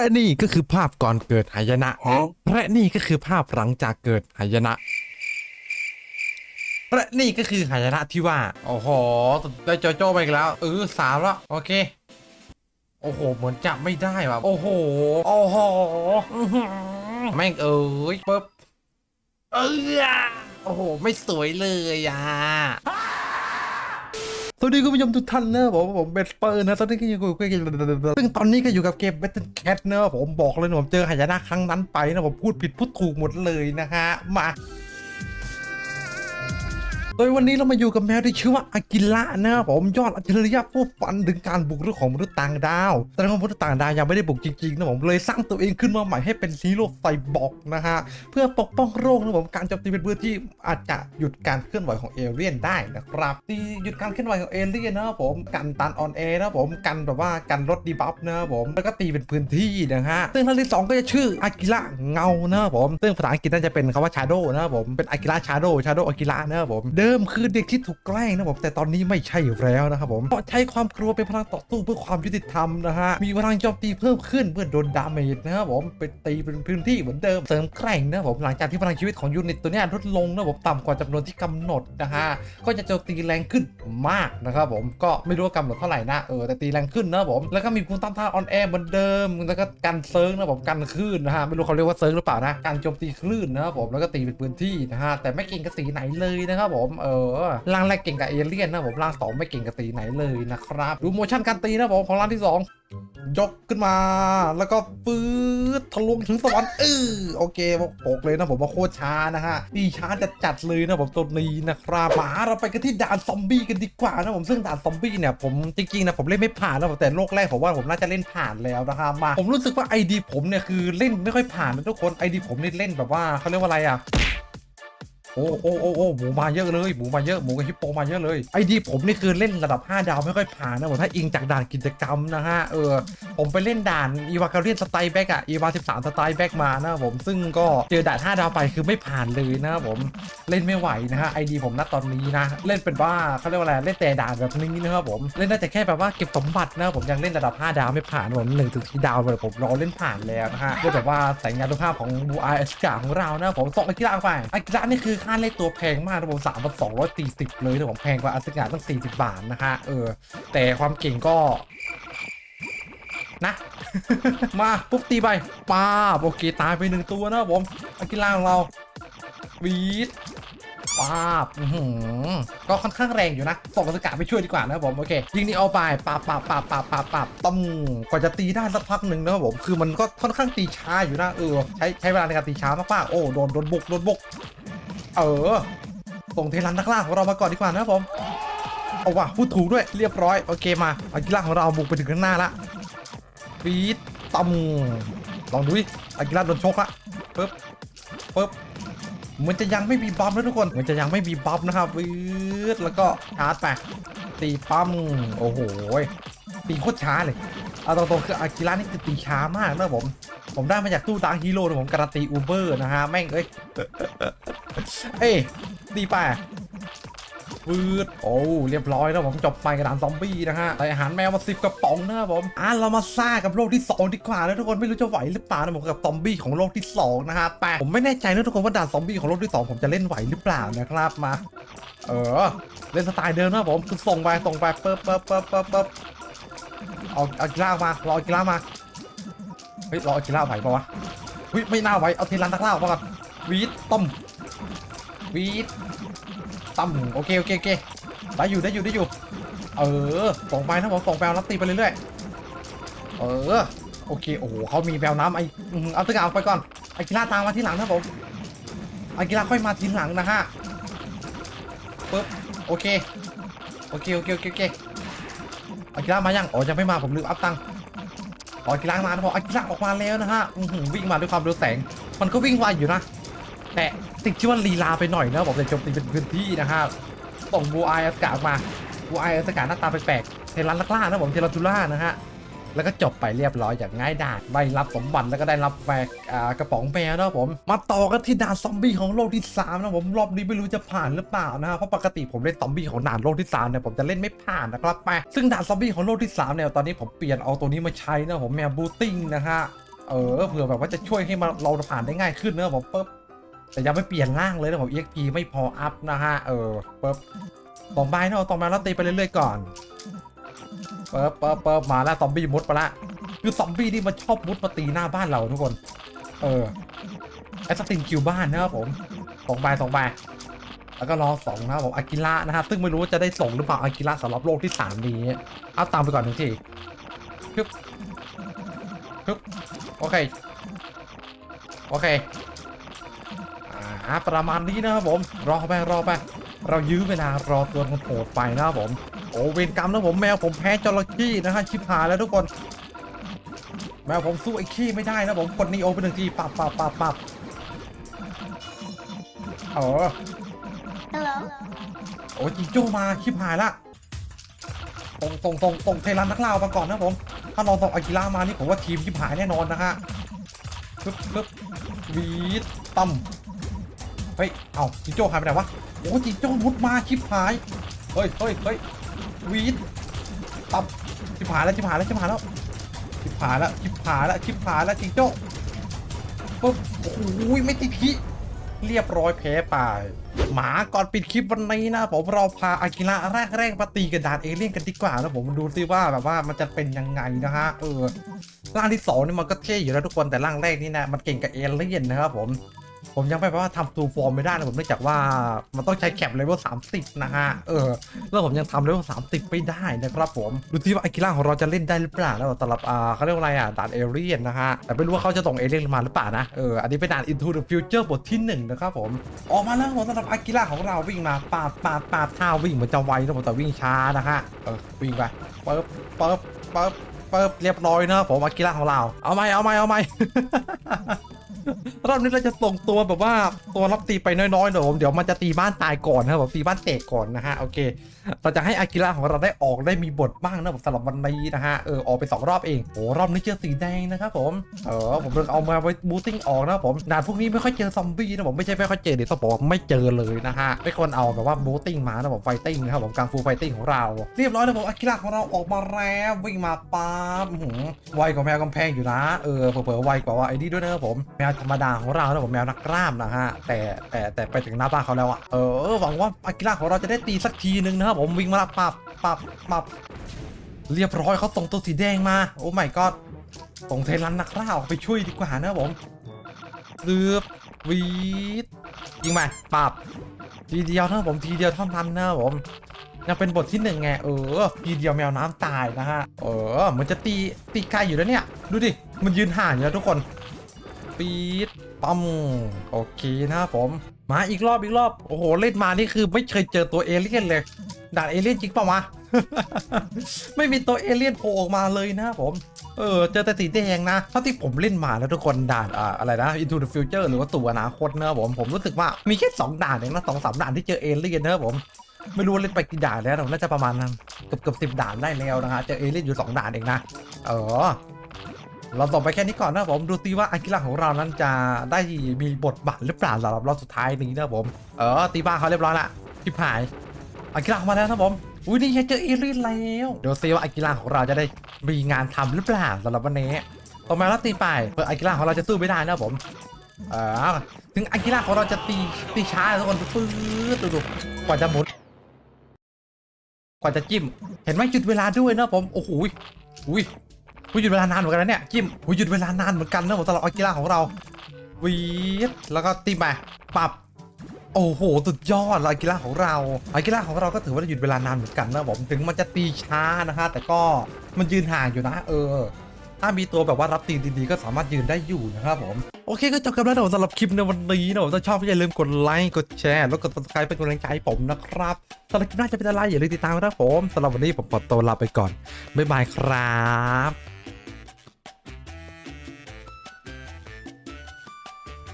และนี่ก็คือภาพก่อนเกิดหายนะ Huh? และนี่ก็คือภาพหลังจากเกิดหายนะและนี่ก็คือหายนะที่ว่า โอ้โหได้โจโจ้ไปอีกแล้ว เออสามแล้ว โอเค โอ้โห เหมือนจับไม่ได้ว่ะ โอ้โห โอ้โหอื้อหือแม่งเอ้ยปึ๊บ เออโอ้โห ไม่สวยเลยอะ สวัสดีคุณผู้ชมทุกท่านนะผมผมเบสเปอร์นะตอนนี้ก็อยู่กับเกมซึ่งตอนนี้ก็อยู่กับเกม Battle Cat นะผมบอกเลยผมเจอหายนะครั้งนั้นไปนะผมพูดผิดพูดถูกหมดเลยนะฮะมา ดยวันนี้เรามาอยู่กับแมวที่ชื่อว่าอากิระนะครับผมยอดอัจฉริยะผู้ฝันถึงการบุกรุกของมนุษย์ต่างดาว แต่ว่ามนุษย์ต่างดาวยังไม่ได้บุกจริงๆนะผมเลยสร้างตัวเองขึ้นมาใหม่ให้เป็นฮีโร่ไซบอร์กนะฮะเพื่อปกป้องโลกนะผมการโจมตีเป็นพื้นที่อาจจะหยุดการเคลื่อนไหวของเอเลี่ยนได้นะครับตีหยุดการเคลื่อนไหวของเอเลี่ยนนะครับผมกันตันออนแอร์นะครับผมกันแบบว่ากันลดดีบัฟนะครับผมแล้วก็ตีเป็นพื้นที่นะฮะซึ่งท่านที่สองก็จะชื่ออากิระเงานะครับผมซึ่งภาษาอังกฤษน่าจะเป็นคำว่าชาโดนะครับผมเป็นอากิระชาโดชาโดอากิระนะครับผมเดิิมคือเด็กที่ถูกแกล้งนะผมแต่ตอนนี้ไม่ใช่แล้วนะครับผมเพราะใช้ความกลัวเป็นพลังต่อสู้เพื่อความยุติธรรมนะฮะมีพลังโจมตีเพิ่มขึ้นเพื่อโดนดาเมจนะครับผมไปตีเป็นพื้นที่เหมือนเดิมเสริมแกร่งนะครับผมหลังจากที่พลังชีวิตของยูนิตตัวนี้ลดลงนะครับผมต่ำกว่าจำนวนที่กำหนดนะฮะก็จะโจมตีแรงขึ้นมากนะครับผมก็ไม่รู้ว่ากำหนดเท่าไหร่นะเออแต่ตีแรงขึ้นนะครับผมแล้วก็มีภูมิต้านทานออนแอร์เหมือนเดิมแล้วก็กันเซิร์งนะครับผมกันคลื่นนะฮะไม่รู้เขาเรียกว่าเซิร์งหรือเปล่านะการโจมตีคลื่นนะครับผมแล้วก็ตีเป็นพื้นที่นะฮะแต่ไม่เก่งกับสีไหนเลยนะครับผมเออร่างแรกเก่งกับเอเลี่ยนนะผมร่างสองไม่เก่งกับตีไหนเลยนะครับดูโมชั่นการตีนะผมของร่างที่สองยกขึ้นมาแล้วก็ปื๊ดทะลวงถึงสวรรค์เออโอเคบอกเลยนะผมว่าโคตรช้านะฮะดีช้าจัดจัดเลยนะผมตัวนี้นะครับมาเราไปกันที่ด่านซอมบี้กันดีกว่านะผมซึ่งด่านซอมบี้เนี่ยผมจริงๆนะผมเล่นไม่ผ่านนะผมแต่โลกแรกผมว่าผมน่าจะเล่นผ่านแล้วนะครับมาผมรู้สึกว่าไอดีผมเนี่ยคือเล่นไม่ค่อยผ่านนะทุกคนไอดีผมนี่เล่นแบบว่าเขาเรียกว่าอะไรอะ โอ้โอ้โอ้โอ้หมูมาเยอะเลยหมูมาเยอะหมูกับฮิปโปมาเยอะเลยไอดีผมนี่คือเล่นระดับ 5 ดาวไม่ค่อยผ่านนะผมถ้าอิงจากด่านกิจกรรมนะฮะเออ ผมไปเล่นด่านอีวาการเรียนสไตล์แบ็กอะอีวา13สไตล์แบ็กมานะผมซึ่งก็เจอด่าน5ดาวไปคือไม่ผ่านเลยนะผมเล่นไม่ไหวนะฮะไอดีผมณตอนนี้นะ เล่นเป็นว่าเขาเรียกว่าอะไรเล่นแต่ด่านแบบนี้นะครับผมเล่นได้แต่แค่แบบว่าเก็บสมบัตินะผมยังเล่นระดับ 5 ดาวไม่ผ่านผมหนึ่งถึงที่ดาวเลยผมรอเล่นผ่านแล้วนะฮะด้วยแบบว่าแสงยานุภาพของบูไอเอสกาของเรานะผมส่งอากิระไปอากิระนี่คือค่าเล่นตัวแพงมากนะผมสามพันสองร้อยสี่สิบเลยนะผมแพงกว่าอาสกาตั้งสี่สิบบาทนะฮะเออแต่ความเก่งก็ นะ มาปุ๊บตีไปป้าโอเคตายไปหนึ่งตัวนะผมอากิระของเราวีดป้าบอื้อหือก็ค่อนข้างแรงอยู่นะส่งอาสกาไปช่วยดีกว่านะผมโอเคยิงนี่เอาไปปาบปาบปาบปาบปาบปาบต้องกว่าจะตีได้สักพักหนึ่งนะครับผมคือมันก็ค่อนข้างตีช้าอยู่นะเออใช้ใช้เวลาในการตีช้ามากๆโอ้โดนโดนบุกโดนบุกเออส่งเทลันนักล่าของเรามาก่อนดีกว่านะครับผมเอาว่ะพูดถูกด้วยเรียบร้อยโอเคมาอากิระของเราบุกไปถึงข้างหน้าละ ฟีดตำลองดูดิอากิระโดนชกละปึ๊บปึ๊บเหมันจะยังไม่มีบัฟนะทุกคนเหมันจะยังไม่มีบัฟนะครับฟืดแล้วก็ชาร์จไปตีปั๊มโอ้โหตีโคตรช้าเลยเอาตรงๆคืออากิระนี่คือตีช้ามากนะผม ผมได้มาจากตู้ดาร์กฮีโร่ผมการันตีอูเบอร์นะฮะแม่งเอ้ยเอ้ยดีป่ะวืดโอ้เรียบร้อยแล้วผมจบไปกระดานซอมบี้นะฮะใส่อาหารแมวมาสิบกระป๋องนะครับผมอะเรามาซ่ากับโลกที่ 2 ดีกว่าแล้วทุกคนไม่รู้จะไหวหรือเปล่านะผมกับซอมบี้ของโลกที่2นะฮะแปลผมไม่แน่ใจนะทุกคนว่าด่านซอมบี้ของโลกที่ 2 ผมจะเล่นไหวหรือเปล่านะครับมา เออเล่นสไตล์เดิมนะผมคือส่งไปส่งไปเปิ๊บเปิ๊บเปิ๊บเปิ๊บเอาเอากีฬามารอเอากีฬามาเฮ้ยรอเอากีฬาไหวปะวะเฮ้ยไม่น่าไหวเอาเทลันตักล่าออกมาก่อนวีดต้มวีด ตั้มโอเคโอเคโอเคได้อยู่ได้อยู่ได้อยู่ เออส่งไปนะผมส่งแปลวรับตีไปเรื่อยๆเออโอเคโอ้โหเขามีแววน้ำไอเอาตะกร้าออกไปก่อนอากิระตามมาทีหลังนะผมอากิระค่อยมาทีหลังนะฮะปึ๊บโอเคโอเคโอเคโอเคโอเคอากิระมายังอ๋อยังไม่มาผมลืมอัพตังค์อ๋ออากิระมานะผมอากิระออกมาแล้วนะฮะวิ่งมาด้วยความเร็วแสง มันก็วิ่งไวอยู่นะ แต่ ติดที่ว่าลีลาไปหน่อยนะบอกเลยโจมตีเป็นพื้นที่นะฮะส่งบูไออากาศมาบูไออากาศหน้าตาแปลกๆเทลันลักล่านะผมเทลันทูล่านะฮะแล้วก็จบไปเรียบร้อยอย่างง่ายดายได้รับสมบัติแล้วก็ได้รับแฟกกระป๋องแมวนะผม มาต่อกันที่ด่านซอมบี้ของโลกที่ 3 นะผมรอบนี้ไม่รู้จะผ่านหรือเปล่านะฮะเพราะปกติผมเล่นซอมบี้ของด่านโลกที่3เนี่ยผมจะเล่นไม่ผ่านนะครับไปซึ่งด่านซอมบี้ของโลกที่3เนี่ยตอนนี้ผมเปลี่ยนเอาตัวนี้มาใช้นะผมแมวบูติ้งนะฮะเออเผื่อแบบว่าจะช่วยให้มาเราผ่านได้ง่ายขึ้นนะผมปุ๊บ แต่ยังไม่เปลี่ยนร่างเลยนะผม EXP ไม่พออัพนะฮะ เออปุ๊บสองใบเนาะสองใบแล้วตีไปเรื่อยๆก่อนปุ๊บปุ๊บปุ๊บมาแล้วซอมบี้มุดไปละคือซอมบี้นี่มันชอบมุดมาตีหน้าบ้านเราทุกคน เออไอ้สตินคิวบ้านนะครับผมสองใบสองใบแล้วก็รอสองนะครับผมอากิระนะครับซึ่งไม่รู้ว่าจะได้ส่งหรือเปล่าอากิระสำหรับโลกที่สามนี้เอาตามไปก่อนหนึ่งทีฮึบฮึบโอเค โอเค อ่าประมาณนี้นะครับผม รอไปรอไป เรายื้อเวลารอตัวมันโผล่ไปนะครับผม โอ้เวรกรรมนะผมแมวผมแพ้จระเข้นะฮะชิบหายแล้วทุกคน แมวผมสู้ไอ้ขี้ไม่ได้นะผมกดนีโอไปหนึ่งทีปับปับปับปับเออ Hello. โอ้จิงโจ้มาชิบหายละตรงตรงตรงตรงเทรันนักล่ามาก่อนนะผม ถ้าเราส่งอากิระมานี่ผมว่าทีมชิบหายแน่นอนนะฮะปึ๊บปึ๊บวีดตั้มเฮ้ย เอาจิงโจ้หายไปไหนวะ โอ้จิงโจ้มุดมาชิบหาย เฮ้ยเฮ้ยเฮ้ยวีดตั้มชิบหายแล้วชิบหายแล้วชิบหายแล้วชิบหายแล้วชิบหายแล้วชิบหายแล้วจิงโจ้ปึ๊บโอ้โหไม่ติดทีเรียบร้อยแพ้ไปหมาก่อนปิดคลิปวันนี้นะผมเราพาอากิระแรกแรกมาตีกับดานเอเลี่ยนกันดีกว่านะผมดูซิว่าแบบว่ามันจะเป็นยังไงนะฮะเออร่างที่สองนี่มันก็เท่อยู่แล้วทุกคนแต่ร่างแรกนี่นะมันเก่งกับเอเลี่ยนนะครับผม ผมยังไม่แบบว่าทำตูฟอร์มไม่ได้นะผมเนื่องจากว่ามันต้องใช้แคปเลเวล30นะฮะเออแล้วผมยังทำเลเวล30ไม่ได้นะครับผมดูซิว่าไอากิระของเราจะเล่นได้หรือเปล่าแล้วสำหรับอ่าเขาเรียกว่าอะไรอะด่านเอเลี่ยนนะฮะแต่ไม่รู้ว่าเขาจะส่งเอเลี่ยนมาหรือเปล่านะเอออันนี้เป็นด่าน Into the Future บทที่หนึ่งนะครับผมออกมาแล้วผมสำหรับอากิระของเราวิ่งมาปาดปาดปาดท่าวิ่งเหมือนจะไวนะผมแต่วิ่งช้านะฮะเออวิ่งไปเปิบเปิบเปิบเปิบเรียบร้อยนะผมอากิระของเราเอาไหมเอาไหมเอาไหม รอบนี้เราจะส่งตัวแบบว่าตัวรับตีไปน้อยๆเดี๋ยผมเดี๋ยวมันจะตีบ้านตายก่อนนะครับผมตีบ้านเตะก่อนนะฮะโอเค เราจะให้อากิระของเราได้ออกได้มีบทบ้างนะผมสำหรับวันนี้นะฮะเออออกไปสองรอบเองโอ้รอบนี้เจอสีแดงนะครับผมเออผมเลือกเอามาไว้บูติ้งออกนะผมด่านพวกนี้ไม่ค่อยเจอซอมบี้นะผมไม่ใช่ไม่ค่อยเจอเดี๋ยวต้องบอกว่าไม่เจอเลยนะฮะไม่ควรเอาแบบว่าบูติ้งมานะผมไฟติ้งนะครับผมการฟูไฟติ้งของเรา เรียบร้อยแล้วผมอากิระของเราออกมาแล้ววิ่งมาปั๊บอื้อหือไวกว่าแมวกำแพงอยู่นะเออเผลอๆไวกว่าว่าไอ้นี่ด้วยนะครับผมแมวธรรมดาของเรานะผมแมวนักกล้ามนะฮะแต่แต่แต่ไปถึงหน้าบ้านเขาแล้วอะเออหวังว่าอากิระของเราจะได้ตีสักทีนึงนะครับผมวิ่งมาละปับปับปับเรียบร้อยเขาส่งตัวสีแดงมา โอ้ไม่ก็ส่งเทรันนักล่าออกไปช่วยดีกว่านะผมเลือบวีดยิงไปปับทีเดียวนะครับผมทีเดียวเท่านั้นนะผมยังเป็นบทที่หนึ่งไงเออทีเดียวแมวน้ำตายนะฮะเออมันจะตีตีไกลอยู่แล้วเนี่ย ดูดิมันยืนห่างอยู่แล้วทุกคน ปีดปั๊มโอเคนะครับผม มาอีกรอบอีกรอบ โอ้โห เล่นมานี่คือไม่เคยเจอตัวเอเลี่ยนเลยด่านเอเลี่ยนจริงปล่าวะไม่มีตัวเอเลี่ยนโผล่ออกมาเลยนะครับผม เออ เจอแต่สีแดงนะ เท่าที่ผมเล่นมาแล้วทุกคนด่านอ่าอะไรนะ Into the Future หรือว่าตัวอนาคตนะผม ผมรู้สึกว่ามีแค่สองด่านเองนะสองสามด่านที่เจอเอเลี่ยนนะผม ไม่รู้เล่นไปกี่ด่านแล้วน่าจะประมาณเกือบเกือบสิบด่านได้แล้วนะฮะ เจอเอเลี่ยนอยู่สองด่านเองนะ เออ เราส่งไปแค่นี้ก่อนนะผมดูตีว่าอากิระของเรานั้นจะได้มีบทบาทหรือเปล่าสำหรับรอบสุดท้ายนี้นะผมเออตีบ้าเขาเรียบร้อยละทิพายอากิระมาแล้วนะผมอุ้ยนี่เจอเอเลี่ยนแล้วเดี๋ยวซีว่าอากิระของเราจะได้มีงานทำหรือเปล่าสำหรับวันนี้ต่อมาแล้วตีไปเพื่ออากิระของเราจะสู้ไม่ได้นะผมเออถึงอากิระของเราจะตีตีช้าทุกคนปื๊ดดูดูกว่าจะหมุนกว่าจะจิ้ม เห็นไหมหยุดเวลาด้วยนะผม โอ้โหยอุ้ย อุ้ยหยุดเวลานานเหมือนกันนะเนี่ยจิมอุ้ยหยุดเวลานานเหมือนกันนะผมสำหรับอากิระของเราวีดแล้วก็ตีไปปับโอ้โหสุดยอดอากิระของเราอากิระของเราก็ถือว่าหยุดเวลานานเหมือนกันนะผมถึงมันจะตีช้านะฮะแต่ก็มันยืนห่างอยู่นะ เออ ถ้ามีตัวแบบว่ารับตีนดีๆก็สามารถยืนได้อยู่นะครับผมโอเคก็จบกันแล้วนะสำหรับคลิปในวันนี้นะผมถ้าชอบก็อย่าลืมกดไลค์กดแชร์แล้วกด subscribe เป็นกำลังใจผมนะครับสำหรับคลิปหน้าจะเป็นอะไรอย่าลืมติดตามนะครับผมสำหรับวันนี้ผมขอตัวลาไปก่อนบ๊ายบายครับ